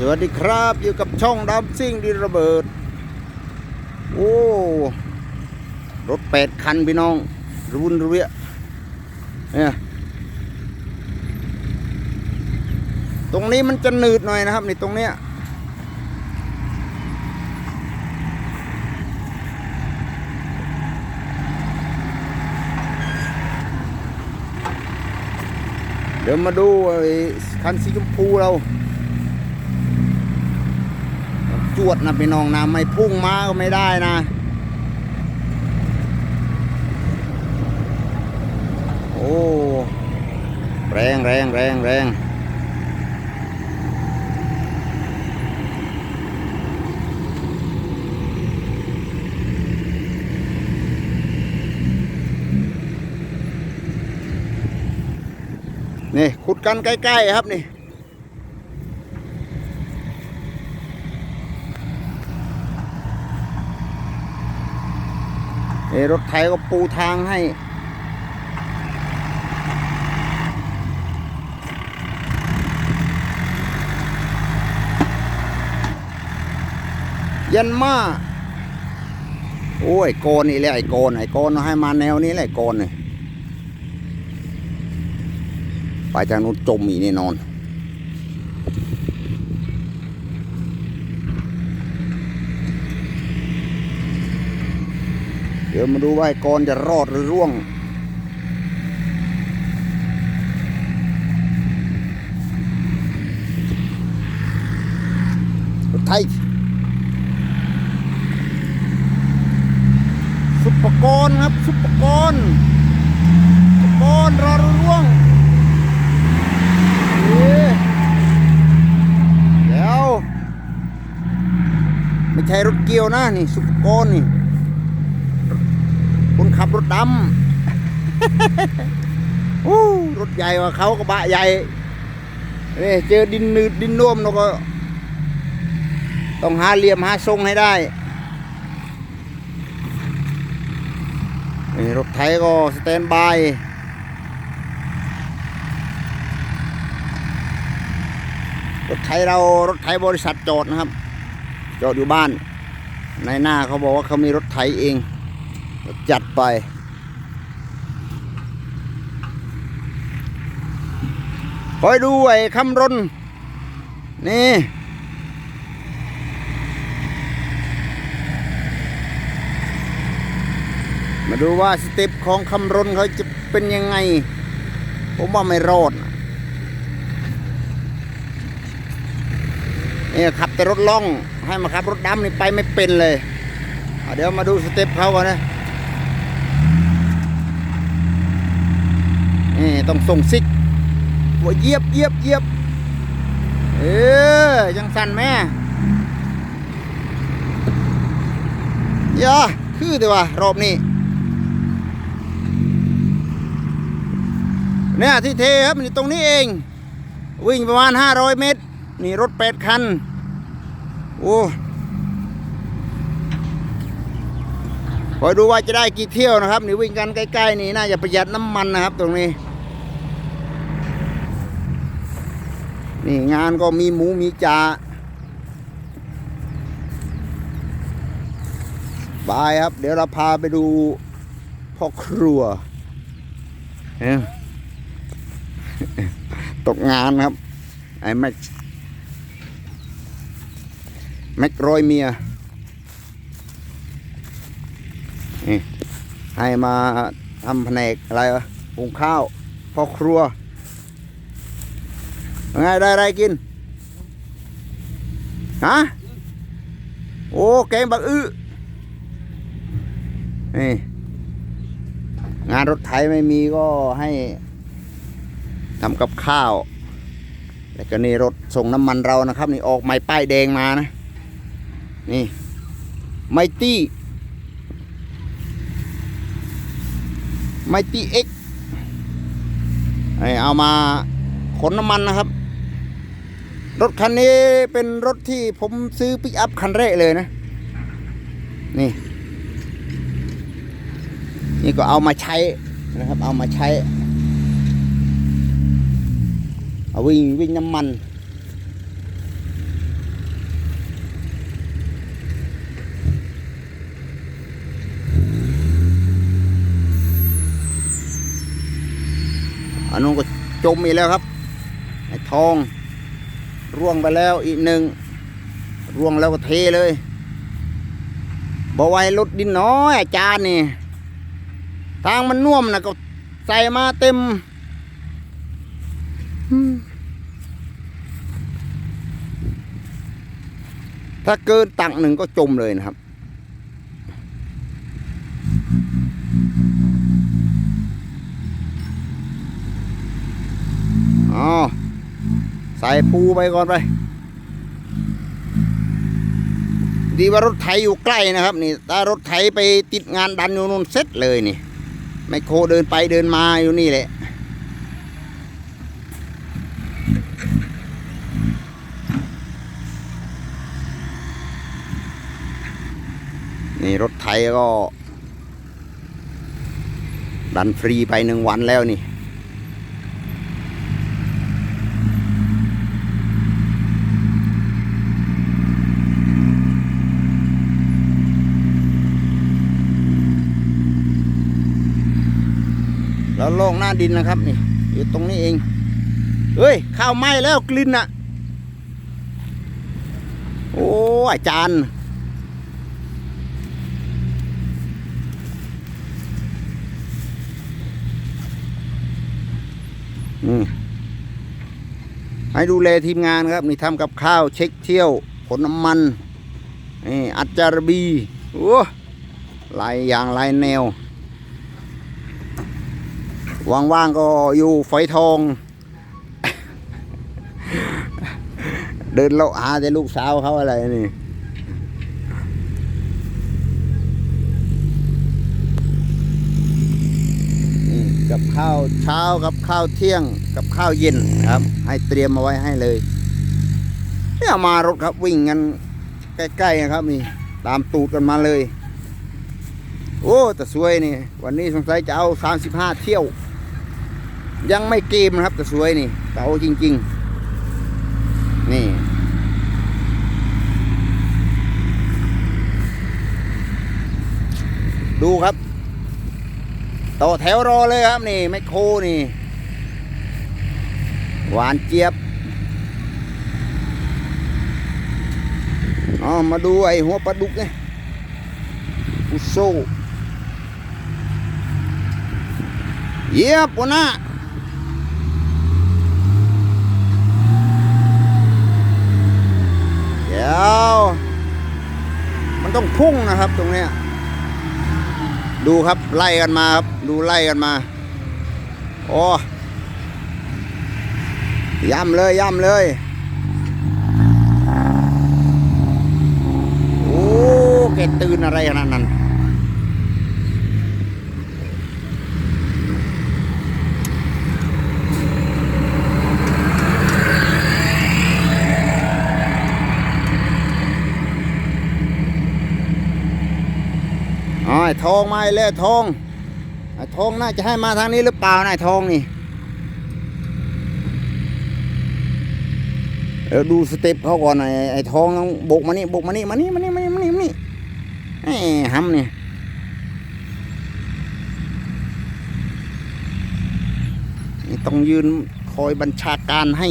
สวัสดีครับอยู่กับช่องดับซิ่งดินระเบิด โอ้ รถแปดคันพี่น้องรุนรเวียเนี่ยตรงนี้มันจะหนืดหน่อยนะครับนี่ตรงเนี้ยเดี๋ยวมาดูไอ้คันสีชมพูเรา จวดนะพี่น้องนะไม่พุ่งมาก็ไม่ได้นะ โอ้แรงแรงแรงแรงนี่ขุดกันใกล้ ๆ ครับนี่ เอ้รถไถก็ปูทางให้ ยันมาโอ้ยโกนนี่แหละไอโกนไอโกนให้มาแนวนี้แหละโกนเนี่ยไปทางนู้นจมอีกแน่นอน ดี๋ยวมาดูว่าไอ้กรจะรอดหรือร่วง รถไทยซุปเปอร์ครับซุปเปอร์กรซุปเปอร์กรรอหรือร่วงเดี๋ยว ไม่ใช่รถเกี่ยวนะนี่ซุปเปอร์นี่ คนขับรถดำอู้รถใหญ่กว่าเขากระบะใหญ่นี่เจอดินนืดดินน่วมเราก็ ต้องหาเหลี่ยมหาทรงให้ได้นี่รถไถก็สแตนบายรถไถเรารถไถบริษัทจอดนะครับ จอดอยู่บ้าน ในหน้าเขาบอกว่าเขามีรถไถเอง จัดไป คอยดูไอ้คำรนนี่มาดูว่าสเต็ปของคำรนเขาจะเป็นยังไง ผมว่าไม่รอดนะนี่ขับแต่รถล่อง ให้มาขับรถดำนี่ไปไม่เป็นเลย เดี๋ยวมาดูสเต็ปเขาก่อนนะ นี่ต้องส่งซิกว่าเยียบเยียบเยียบเออยังสั่นแม่ยาคือแต่ว่ารอบนี้เนี่ยที่เทครับมันี่ตรงนี้เอง วิ่งประมาณ 500 เมตร นี่รถแปดคัน โอ้คอยดูว่าจะได้กี่เที่ยวนะครับ นี่วิ่งกันใกล้ ๆ นี่น่าจะประหยัดน้ำมันนะครับตรงนี้ นี่งานก็มีหมูมีจ่าบายครับ เดี๋ยวเราพาไปดูพ่อครัวเอ้ยตกงานครับ ไอ้แม็กแม็กรอยเมียนี่ให้มาทำแผนกอะไรวะหุงข้าวพ่อครัว ไงได้อะไรกินฮะโอ้แกงบักอื้อนี่งานรถไถไม่มีก็ให้ทำกับข้าวแล้วก็นี่รถส่งน้ำมันเรานะครับ นี่ออกไม้ป้ายแดงมานะ นี่ไมตี้ไมตี้เอ็กเอามาขนน้ำมันนะครับ รถคันนี้เป็นรถที่ผมซื้อปิกอัพคันแรกเลยนะ นี่ นี่ก็เอามาใช้นะครับ เอามาใช้เอาวิ่งวิ่งน้ำมัน อันนู้นก็จมอีกแล้วครับไอ้ทอง ร่วงไปแล้วอีกหนึ่งร่วงแล้วก็เทเลยบอกไว้ลดดินน้อยอาจารย์นี่ ทางมันน่วมนะก็ใส่มาเต็มอืมถ้าเกินตักหนึ่งก็จมเลยนะครับ อ๋อ ใส่ปูไปก่อนไป ดีว่ารถไถอยู่ใกล้นะครับ นี่ถ้ารถไถไปติดงานดันอยู่นู่นเสร็จเลยนี่ไมโครเดินไปเดินมาอยู่นี่แหละนี่รถไถก็ ดันฟรีไปหนึ่งวันแล้วนี่ แล้วโล่งหน้าดินนะครับนี่อยู่ตรงนี้เองเฮ้ยข้าวไหม้แล้วกลิ่นอะโอ้อาจารย์ให้ดูแลทีมงานครับ นี่ทำกับข้าวเช็คเที่ยวขนน้ำมันนี่อัจจารบีโอ้หลายอย่างหลายแนว ว่างๆก็อยู่ฝอยทอง เดินเลาะหาแต่ลูกสาวเขาอะไรนี่กับข้าวเช้ากับข้าวเที่ยงกับข้าวเย็นครับ ให้เตรียมมาไว้ให้เลยเนี่ยมารถครับวิ่งกันใกล้ๆนะครับนี่ตามตูดกันมาเลย โอ้แต่สวยนี่ วันนี้สงสัยจะเอาสามสิบห้าเที่ยว ยังไม่เกมนะครับแต่สวยนี่เก่าจริง ๆ นี่ ดูครับ ต่อแถวรอเลยครับนี่แมคโครนี่ หวานเจี๊ยบอ๋อมาดูไอ้หัวปลาดุกเนี่ยอุโซเยียบวะนะ แล้ว มันต้องพุ่งนะครับตรงเนี้ยดูครับไล่กันมาครับ ดูไล่กันมาโอ้ย่ำเลยย่ำเลยโอ้แกตื่นอะไรขนาดนั้น อ๋อไอทองมาแล้วทองไอทองน่าจะให้มาทางนี้หรือเปล่านะไอทองนี่เดี๋ยวดูสเต็ปเขาก่อนไอ้ไอ้ทองต้องบกมานี่บกมานี่มานี่มานี่มานี่มานี่มานี่ไอ้หำนี่นี่ต้องยืนคอยบัญชาการให้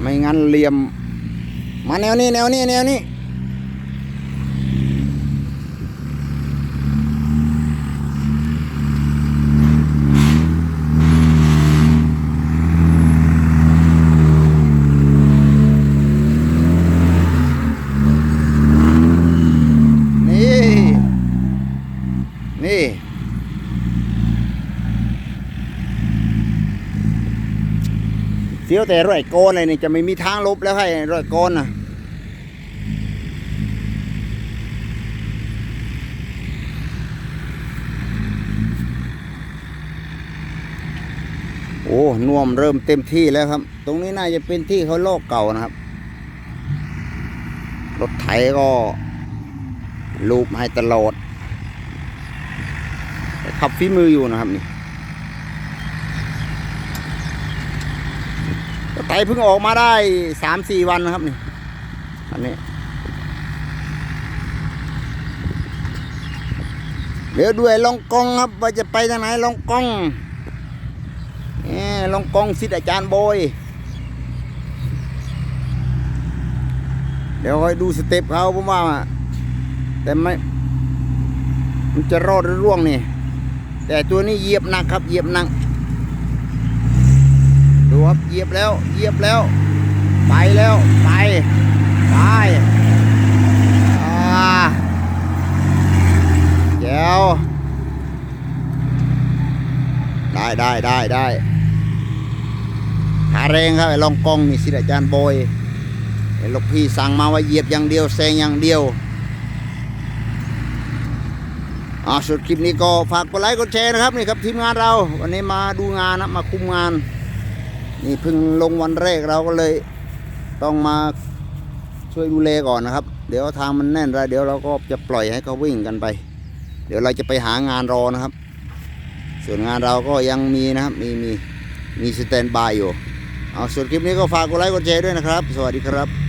ไม่งั้นเหลี่ยม มาแนวนี้แนวนี้แนวนี้ นี่ เสียวแต่รอยโกนเลยนี่จะไม่มีทางลบแล้วให้รอยโกนนะโอ้น่วมเริ่มเต็มที่แล้วครับ ตรงนี้น่าจะเป็นที่เขาโลกเก่านะครับ รถไถก็ลูบให้ตลอดขับฝีมืออยู่นะครับนี่ ไถเพิ่งออกมาได้สามสี่วันนะครับนี่อันนี้ เดี๋ยวด้วยลองกองครับ ว่าจะไปทางไหนลองกองนี่ลองกองสิทธิ์อาจารย์โบย เดี๋ยวคอยดูสเต็ปเขาผมว่า แต่ไม่ มันจะรอดหรือร่วงนี่ แต่ตัวนี้เหยียบหนักครับเหยียบหนัก ดูครับเหยียบแล้วเหยียบแล้ว ไปแล้ว ไป ไปอ่าแจ๋วได้ได้ได้ได้ขาแรงครับไอ้ลองกองนี่สิอาจารย์โบยไอ้ลูกพี่สั่งมาว่าเหยียบอย่างเดียวแซงอย่างเดียวอ่าสุดคลิปนี้ก็ฝากกดไลค์กดแชร์นะครับนี่ครับทีมงานเรา วันนี้มาดูงานนะมาคุมงาน นี่เพิ่งลงวันแรกเราก็เลยต้องมาช่วยดูแลก่อนนะครับ เดี๋ยวทางมันแน่นแล้วเดี๋ยวเราก็จะปล่อยให้เขาวิ่งกันไป เดี๋ยวเราจะไปหางานรอนะครับ ส่วนงานเราก็ยังมีนะครับ มีมีมีสแตนบายอยู่เอาส่วนคลิปนี้ก็ฝากกดไลค์กดแชร์ด้วยนะครับ สวัสดีครับ